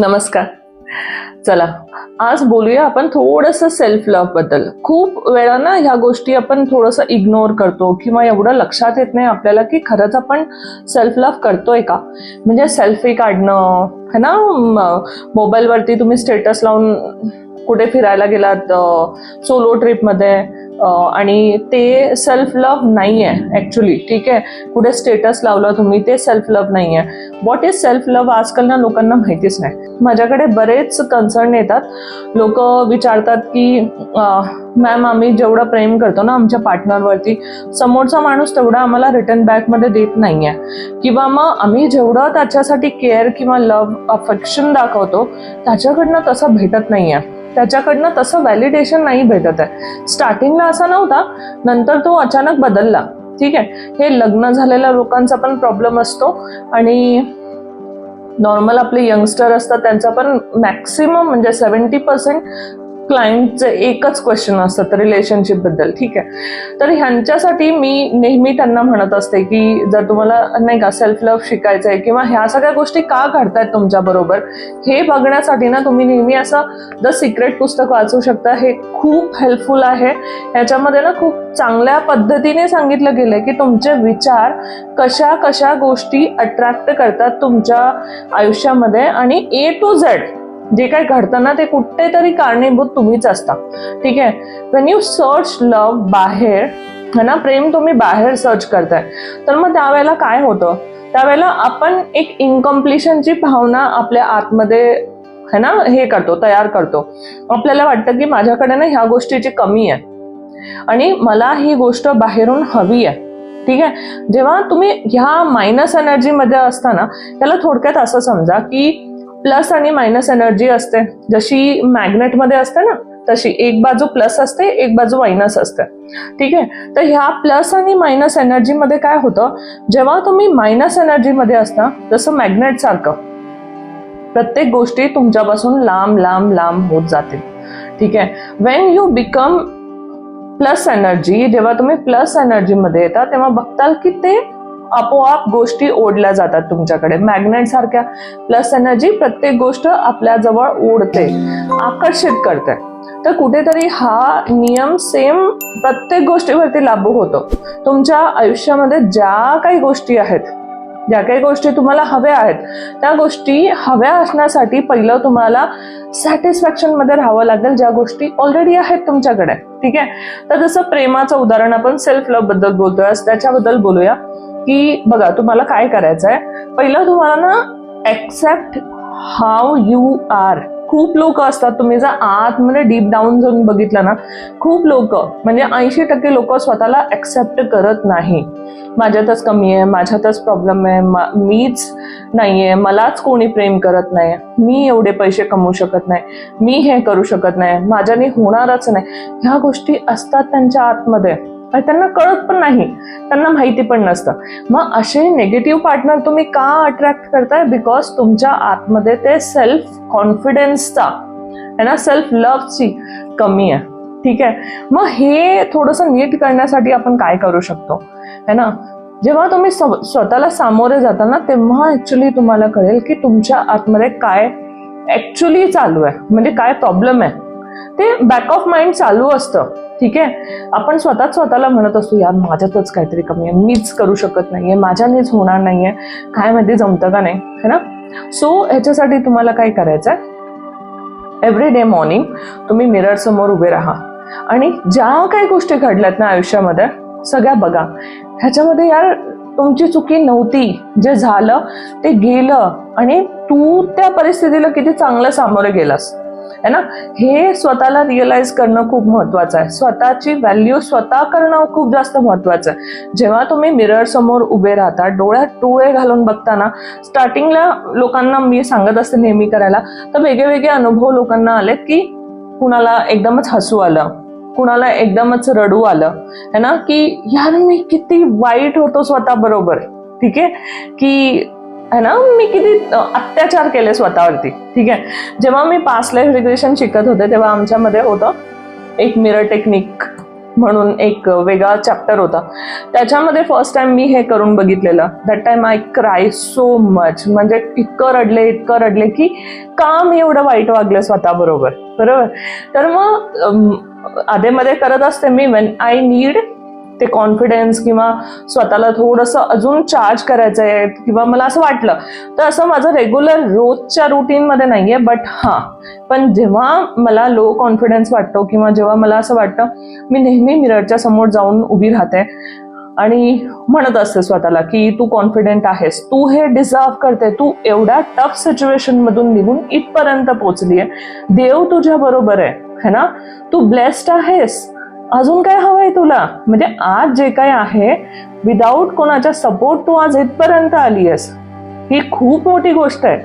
नमस्कार. चला आज बोलूया आपण थोडंसं सेल्फ लव्हबद्दल. खूप वेळा ना ह्या गोष्टी आपण थोडंसं इग्नोर करतो किंवा एवढं लक्षात येत नाही आपल्याला की खरंच आपण सेल्फ लव्ह करतोय का? म्हणजे सेल्फी काढणं है ना? मोबाईलवरती तुम्ही स्टेटस लावून कुठे फिरायला गेलात सोलो ट्रिपमध्ये आणि ते सेल्फ लव्ह नाही आहे ॲक्च्युली ठीक आहे? कुठे स्टेटस लावलं तुम्ही ते सेल्फ लव्ह नाही आहे व्हॉट इज सेल्फ लव्ह आजकाल ना लोकांना माहितीच नाही. माझ्याकडे बरेच कन्सर्न येतात. लोक विचारतात की मॅम आम्ही जेवढं प्रेम करतो ना आमच्या पार्टनरवरती समोरचा माणूस तेवढा आम्हाला रिटर्न बॅकमध्ये देत नाही आहे किंवा मग आम्ही जेवढं त्याच्यासाठी केअर किंवा लव्ह अफेक्शन दाखवतो त्याच्याकडनं तसं भेटत नाही आहे त्याच्याकडनं तसं व्हॅलिडेशन नाही भेटत आहे. स्टार्टिंगला असा नव्हता नंतर तो अचानक बदलला. ठीक आहे? हे लग्न झालेल्या लोकांचा पण प्रॉब्लेम असतो आणि नॉर्मल आपले यंगस्टर असतात त्यांचा पण मॅक्सिमम म्हणजे सेवन्टी पर्सेंट क्लायंटचे एकच क्वेश्चन असतात रिलेशनशिपबद्दल. ठीक आहे? तर ह्यांच्यासाठी मी नेहमी त्यांना म्हणत असते की जर तुम्हाला नाही का सेल्फ लव्ह शिकायचं आहे किंवा ह्या सगळ्या गोष्टी का घडतायत तुमच्या बरोबर हे बघण्यासाठी ना तुम्ही नेहमी असं द सिक्रेट पुस्तक वाचू शकता. हे खूप हेल्पफुल आहे. याच्यामध्ये ना खूप चांगल्या पद्धतीने सांगितलं गेलंय की तुमचे विचार कशा कशा गोष्टी अट्रॅक्ट करतात तुमच्या आयुष्यामध्ये आणि ए टू झेड जे काही घडतं ना ते कुठेतरी कारणीभूत तुम्हीच असता. ठीक आहे? वेन यू सर्च लव्ह बाहेर है ना प्रेम तुम्ही बाहेर सर्च करताय. तर मग त्यावेळेला काय होतं? त्यावेळेला आपण एक इनकम्प्लिशनची भावना आपल्या आतमध्ये है ना हे करतो तयार करतो. आपल्याला वाटतं की माझ्याकडे ना ह्या गोष्टीची कमी आहे. आणि मला ही गोष्ट बाहेरून हवी आहे. ठीक आहे? जेव्हा तुम्ही ह्या मायनस एनर्जीमध्ये असताना त्याला थोडक्यात असं समजा की प्लस आणि मायनस एनर्जी असते. जशी मॅग्नेटमध्ये असते ना तशी एक बाजू प्लस असते एक बाजू मायनस असते. ठीक आहे? तर ह्या प्लस आणि मायनस एनर्जीमध्ये काय होतं? जेव्हा तुम्ही मायनस एनर्जीमध्ये असता जसं मॅग्नेट सारखं प्रत्येक गोष्टी तुमच्यापासून लांब लांब लांब होत जातील. ठीक आहे? When you become plus energy जेव्हा तुम्ही प्लस एनर्जीमध्ये येता तेव्हा बघताल की ते आपोआप गोष्टी ओढल्या जातात तुमच्याकडे. मॅग्नेट सारख्या प्लस एनर्जी प्रत्येक गोष्ट आपल्या जवळ ओढते आकर्षित करते. तर कुठेतरी हा नियम सेम प्रत्येक गोष्टीवरती लागू होतो. तुमच्या आयुष्यामध्ये ज्या काही गोष्टी आहेत ज्या काही गोष्टी तुम्हाला हव्या आहेत त्या गोष्टी हव्या असण्यासाठी पहिलं तुम्हाला सॅटिस्फॅक्शनमध्ये राहावं लागेल ज्या गोष्टी ऑलरेडी आहेत तुमच्याकडे. ठीक आहे? तर जसं प्रेमाचं उदाहरण आपण सेल्फ लव्हबद्दल बोलतोय त्याच्याबद्दल बोलूया. की बघा तुम्हाला काय करायचं आहे पहिलं तुम्हाला ना ऍक्सेप्ट हाव यू आर खूप लोक असतात तुम्ही जर आतमध्ये डीप डाऊन जाऊन बघितलं ना खूप लोक म्हणजे ऐंशी टक्के लोक स्वतःला ऍक्सेप्ट करत नाही. माझ्यातच कमी आहे माझ्यातच प्रॉब्लेम आहे मीच नाहीये मलाच कोणी प्रेम करत नाही मी एवढे पैसे कमवू शकत नाही मी हे करू शकत नाही माझ्याने होणारच नाही. ह्या गोष्टी असतात त्यांच्या आतमध्ये. त्यांना कळत पण नाही. त्यांना माहिती पण नसतं. मग असे निगेटिव्ह पार्टनर तुम्ही का अट्रॅक्ट करताय? बिकॉज तुमच्या आतमध्ये ते सेल्फ कॉन्फिडन्सचा आहे ना? सेल्फ लव्हची कमी आहे. ठीक आहे? मग हे थोडंसं नीट करण्यासाठी आपण काय करू शकतो? है ना? जेव्हा तुम्ही स्वतःला सामोरे जाता ना तेव्हा ॲक्च्युली तुम्हाला कळेल की तुमच्या आतमध्ये काय ॲक्च्युली चालू आहे. म्हणजे काय प्रॉब्लेम आहे? ते बॅक ऑफ माइंड चालू असतं. ठीक आहे? आपण स्वतःच स्वतःला म्हणत असतो यार माझ्यातच काहीतरी कमी आहे. मीच करू शकत नाहीये. माझ्यानेच होणार नाहीये. काय माहिती जमतं का नाही. है ना? सो ह्याच्यासाठी तुम्हाला काय करायचं आहे एव्हरी डे मॉर्निंग तुम्ही मिरर समोर उभे राहा. आणि ज्या काही गोष्टी घडल्यात ना आयुष्यामध्ये सगळ्या बघा. ह्याच्यामध्ये यार तुमची चुकी नव्हती. जे झालं ते गेलं. आणि तू त्या परिस्थितीला किती चांगलं सामोरे गेलास. है ना? हे स्वतःला रिअलाइज करणं खूप महत्वाचं आहे. स्वतःची व्हॅल्यू स्वतः करणं खूप जास्त महत्वाचं आहे. जेव्हा तुम्ही मिरर समोर उभे राहता डोळ्यात टोळे घालून बघताना स्टार्टिंगला लोकांना मी सांगत असते नेहमी करायला तर वेगळे वेगळे अनुभव लोकांना आलेत की कुणाला एकदमच हसू आलं कुणाला एकदमच रडू आलं है ना? की यार मी किती वाईट होतो स्वतः बरोबर. ठीक आहे? की आहे ना? मी किती अत्याचार केले स्वतःवरती. ठीक आहे? जेव्हा मी पास लाईफ रिग्रेशन शिकत होते तेव्हा आमच्यामध्ये होतं एक मिरर टेक्निक म्हणून एक वेगळा चॅप्टर होता. त्याच्यामध्ये फर्स्ट टाइम मी हे करून बघितलेलं. That time I cry so much म्हणजे इतकं रडले इतकं रडले की का मी एवढं वाईट वागलं स्वतःबरोबर. बरोबर? तर मग आधेमध्ये करत असते मी वेन आय नीड ते कॉन्फिडन्स किंवा स्वतःला थोडंसं अजून चार्ज करायचं आहे किंवा मला असं वाटलं. तर असं माझं रेग्युलर रोजच्या रुटीनमध्ये नाही आहे बट हां. पण जेव्हा मला लो कॉन्फिडन्स वाटतो किंवा जेव्हा मला असं वाटतं मी नेहमी मिररच्या समोर जाऊन उभी राहते. आणि म्हणत असते स्वतःला की तू कॉन्फिडेंट आहेस तू हे डिझर्व करते तू एवढ्या टफ सिच्युएशन मधून निघून इथपर्यंत पोचली आहे देव तुझ्या बरोबर आहे है ना? तू ब्लेस्ड आहेस अजून काय हवंय तुला? म्हणजे आज जे काय आहे विदाऊट कोणाच्या सपोर्ट तू आज इथपर्यंत आली आहेस ही खूप मोठी गोष्ट आहे.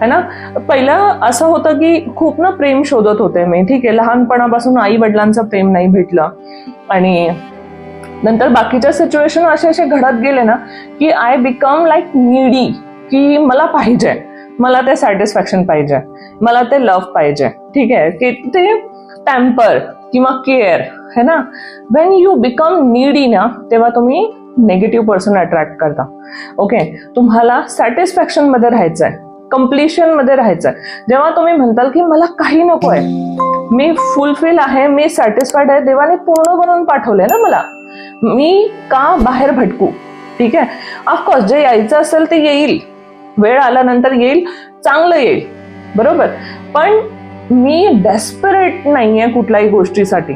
है ना? पहिलं असं होतं की खूप ना प्रेम शोधत होते मी. ठीक आहे लहानपणापासून आई वडिलांचं प्रेम नाही भेटलं. आणि नंतर बाकीच्या सिच्युएशन असे असे घडत गेले ना की आय बिकम लाईक नीडी की मला पाहिजे. मला ते सॅटिस्फॅक्शन पाहिजे. मला ते लव्ह पाहिजे. ठीक आहे? की ते टॅम्पर किंवा केअर है ना? वेन यू बिकम नीडी ना तेव्हा तुम्ही नेगेटिव्ह पर्सन अट्रॅक्ट करता. ओके तुम्हाला सॅटिस्फॅक्शनमध्ये राहायचं आहे कम्प्लिशनमध्ये राहायचं आहे जेव्हा तुम्ही म्हणताल की मला काही नको आहे मी फुलफिल आहे मी सॅटिस्फाईड आहे देवाने पूर्ण बनवून पाठवलंय ना मला. मी का बाहेर भटकू? ठीक आहे? ऑफकोर्स जे यायचं असेल ते येईल. वेळ आल्यानंतर येईल चांगलं येईल. बरोबर? पण मी डेस्परेट नाहीये कुठल्याही गोष्टीसाठी.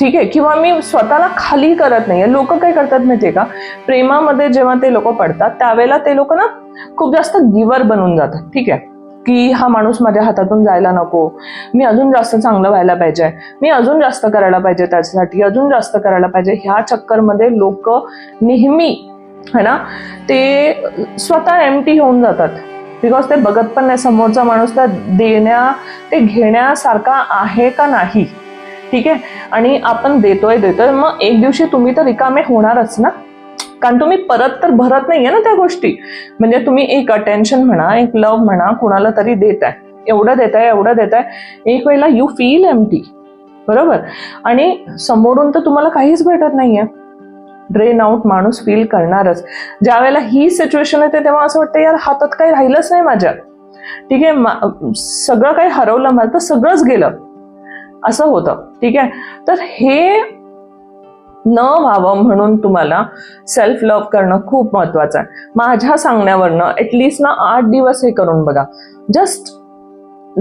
ठीक आहे? किंवा मी स्वतःला खाली करत नाहीये. लोक काय करतात माहितीये का? प्रेमामध्ये जेव्हा ते लोक पडतात त्यावेळेला ते लोक ना खूप जास्त गिवर बनून जातात. ठीक आहे? की हा माणूस माझ्या हातातून जायला नको. मी अजून जास्त चांगलं व्हायला पाहिजे. मी अजून जास्त करायला पाहिजे त्याच्यासाठी अजून जास्त करायला पाहिजे. ह्या चक्करमध्ये लोक नेहमी है ना ते स्वतः एमटी होऊन जातात. बिकॉज ते बघत पण नाही समोरचा माणूस त्या देण्या ते घेण्यासारखा आहे का नाही. ठीक आहे? आणि आपण देतोय देतोय. मग एक दिवशी तुम्ही तर रिकामे होणारच ना? कारण तुम्ही परत तर भरत नाहीये ना त्या गोष्टी. म्हणजे तुम्ही एक अटेन्शन म्हणा एक लव्ह म्हणा कुणाला तरी देत आहे एवढं देत आहे एवढं देत आहे एक वेळेला यू फील एम टी बरोबर? आणि समोरून तर तुम्हाला काहीच भेटत नाहीये. ड्रेन आउट माणूस फील करणारच. ज्या वेळेला ही सिच्युएशन येते तेव्हा असं वाटतं यार हातात काही राहिलंच नाही माझ्या. ठीक आहे? सगळं काही हरवलं मला तर सगळंच गेलं. असं होतं. ठीक आहे? तर हे न व्हावं म्हणून तुम्हाला सेल्फ लव्ह करणं खूप महत्वाचं आहे. माझ्या सांगण्यावरनं ॲटलिस्ट ना आठ दिवस हे करून बघा. जस्ट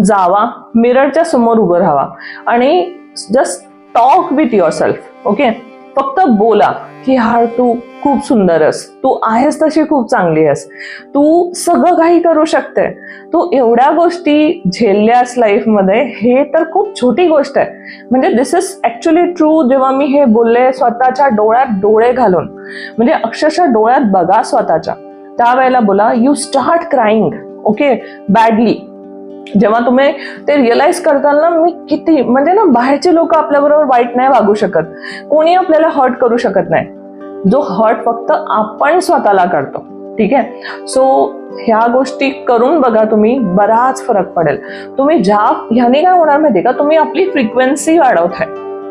जावा मिररच्या समोर उभं राहावा. आणि just talk with yourself okay फक्त बोला की हा तू खूप सुंदर आहेस. तू आहेस तशी खूप चांगली आहेस. तू सगळं काही करू शकते तू एवढ्या गोष्टी झेलल्यास लाईफमध्ये हे तर खूप छोटी गोष्ट आहे. म्हणजे दिस इज ॲक्च्युली ट्रू जेव्हा मी हे बोलले स्वतःच्या डोळ्यात डोळे घालून म्हणजे अक्षरशः डोळ्यात बघा स्वतःच्या. त्यावेळेला बोला you start crying okay badly जेव्हा तुम्ही ते रिअलाइज करताल ना मी किती म्हणजे ना बाहेरचे लोक आपल्याबरोबर वाईट नाही वागू शकत. कोणी आपल्याला हर्ट करू शकत नाही. जो हर्ट फक्त आपण स्वतःला करतो. ठीक आहे? सो ह्या गोष्टी करून बघा तुम्ही बराच फरक पडेल. तुम्ही ज्या ह्याने काय होणार माहिती का? तुम्ही आपली फ्रिक्वेन्सी वाढवताय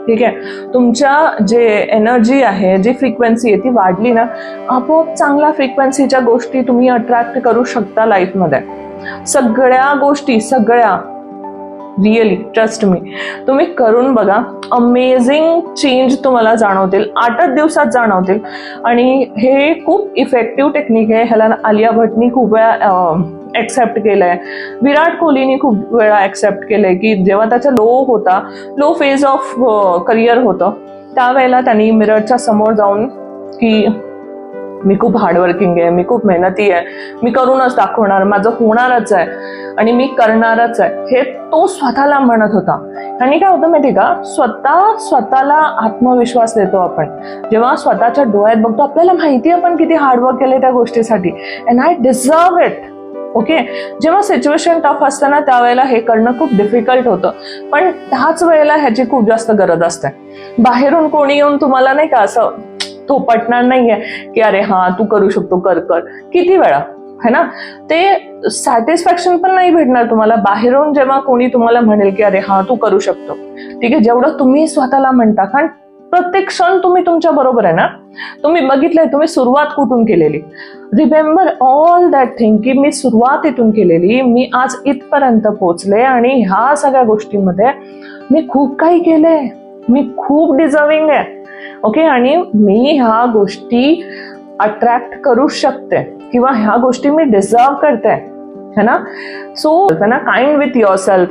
ठीक आहे? तुमच्या जे एनर्जी आहे जी फ्रिक्वेन्सी आहे ती वाढली ना आपोआप चांगल्या फ्रिक्वेन्सीच्या गोष्टी तुम्ही अट्रॅक्ट करू शकता लाईफमध्ये सगळ्या गोष्टी सगळ्या. रिअली ट्रस्ट मी तुम्ही करून बघा. अमेझिंग चेंज तुम्हाला जाणवतील. आठ दिवसात जाणवतील. आणि हे खूप इफेक्टिव्ह टेक्निक आहे. ह्याला आलिया भटनी खूप वेळा ऍक्सेप्ट केलंय. विराट कोहलीने खूप वेळा ऍक्सेप्ट केलंय की जेव्हा त्याचा लो होता लो फेज ऑफ करिअर होतं त्यावेळेला त्यांनी मिररच्या समोर जाऊन की मी खूप हार्डवर्किंग आहे मी खूप मेहनती आहे मी करूनच दाखवणार माझं होणारच आहे आणि मी करणारच आहे. हे तो स्वतःला म्हणत होता. आणि काय होतं माहिती का? स्वतः स्वतःला आत्मविश्वास देतो आपण. जेव्हा स्वतःच्या डोळ्यात बघतो आपल्याला माहिती आपण किती हार्डवर्क केले त्या गोष्टीसाठी. And I deserve it okay जेव्हा सिच्युएशन टफ असतं ना त्यावेळेला हे करणं खूप डिफिकल्ट होतं. पण त्याच वेळेला ह्याची खूप जास्त गरज असते. बाहेरून कोणी येऊन तुम्हाला नाही का असं तो पटणार नाहीये की अरे हा तू करू शकतो कर कर. किती वेळा? है ना? ते सॅटिस्फॅक्शन पण नाही भेटणार तुम्हाला. बाहेरून जेव्हा कोणी तुम्हाला म्हणेल की अरे हा तू करू शकतो. ठीक आहे? जेवढं तुम्ही स्वतःला म्हणता कारण प्रत्येक क्षण तुम्ही तुमच्या बरोबर आहे ना? तुम्ही बघितलंय तुम्ही सुरुवात कुठून केलेली? रिमेंबर ऑल दॅट थिंग की मी सुरुवात इथून केलेली मी आज इथपर्यंत पोहोचले आणि ह्या सगळ्या गोष्टींमध्ये मी खूप काही केलंय. मी खूप डिझर्विंग आहे. ओके आणि मी ह्या गोष्टी अट्रॅक्ट करू शकते किंवा ह्या गोष्टी मी डिझर्व करते, है ना? सो है ना काइंड विथ युअर सेल्फ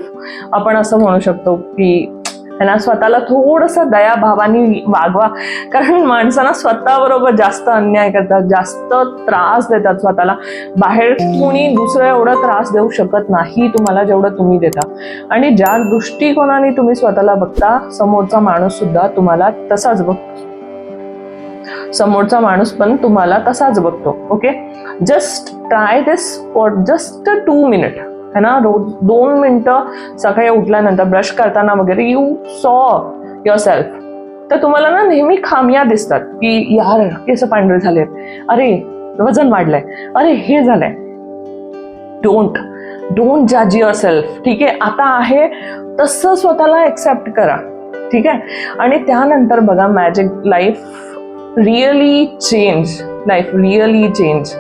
आपण असं म्हणू शकतो की त्यांना स्वतःला थोडस दयाभावाने वागवा. कारण माणसांना स्वतःबरोबर जास्त अन्याय करतात जास्त त्रास देतात स्वतःला. बाहेर कुणी दुसरं एवढा त्रास देऊ शकत नाही तुम्हाला जेवढं तुम्ही देता. आणि ज्या दृष्टिकोनाने तुम्ही स्वतःला बघता समोरचा माणूस सुद्धा तुम्हाला तसाच बघतो समोरचा माणूस पण तुम्हाला तसाच बघतो okay just try this for just two minute है ना? रोज दोन मिनटं सकाळी उठल्यानंतर ब्रश करताना वगैरे यू सॉ युअर सेल्फ तर तुम्हाला ना नेहमी खामिया दिसतात की यार केस पांढरे झालेत अरे वजन वाढलंय. अरे हे झालंय. डोंट डोंट जज युअर सेल्फ ठीक आहे? आता आहे तसं स्वतःला एक्सेप्ट करा. ठीक आहे? आणि त्यानंतर बघा magic life really change life really change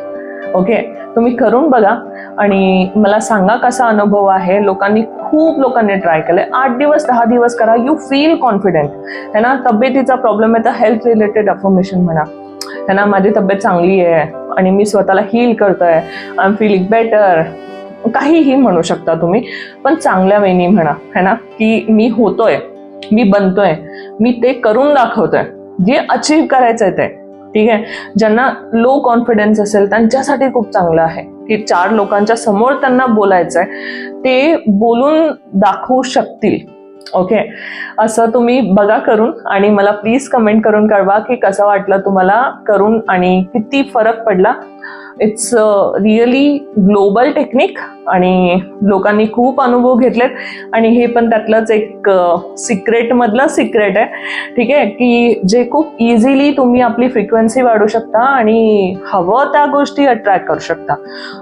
okay तुम्ही करून बघा. आणि मला सांगा कसा अनुभव आहे? लोकांनी खूप लोकांनी ट्राय केलंय. आठ दिवस दहा दिवस करा यू फील कॉन्फिडेंट है ना? तब्येतीचा प्रॉब्लेम आहे तर हेल्थ रिलेटेड अफॉर्मेशन म्हणा. है ना? माझी तब्येत चांगली आहे आणि मी स्वतःला हील करतोय. आय एम फीलिंग बेटर काहीही म्हणू शकता तुम्ही पण चांगल्या वेनी म्हणा. है ना? की मी होतोय मी बनतोय मी ते करून दाखवतोय. जे अचीव करायचंय ते. ठीक आहे? ज्यांना लो कॉन्फिडन्स असेल त्यांच्यासाठी खूप चांगलं आहे. की चार लोकांच्या समोर त्यांना बोलायचंय ते बोलून दाखवू शकतील. ओके असं तुम्ही बघा करून आणि मला प्लीज कमेंट करून कळवा की कसं वाटलं तुम्हाला करून आणि किती फरक पडला. इट्स रिअली ग्लोबल टेक्निक आणि लोकांनी खूप अनुभव घेतलेत. आणि हे पण त्यातलंच एक सिक्रेटमधलं सिक्रेट आहे. ठीक आहे? की जे खूप इझिली तुम्ही आपली फ्रिक्वेन्सी वाढू शकता आणि हवं त्या गोष्टी अट्रॅक्ट करू शकता.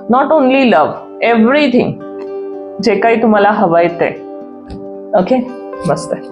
नॉट ओनली लव्ह एव्हरीथिंग जे काही तुम्हाला हवं आहे ते. ओके मस्त. आहे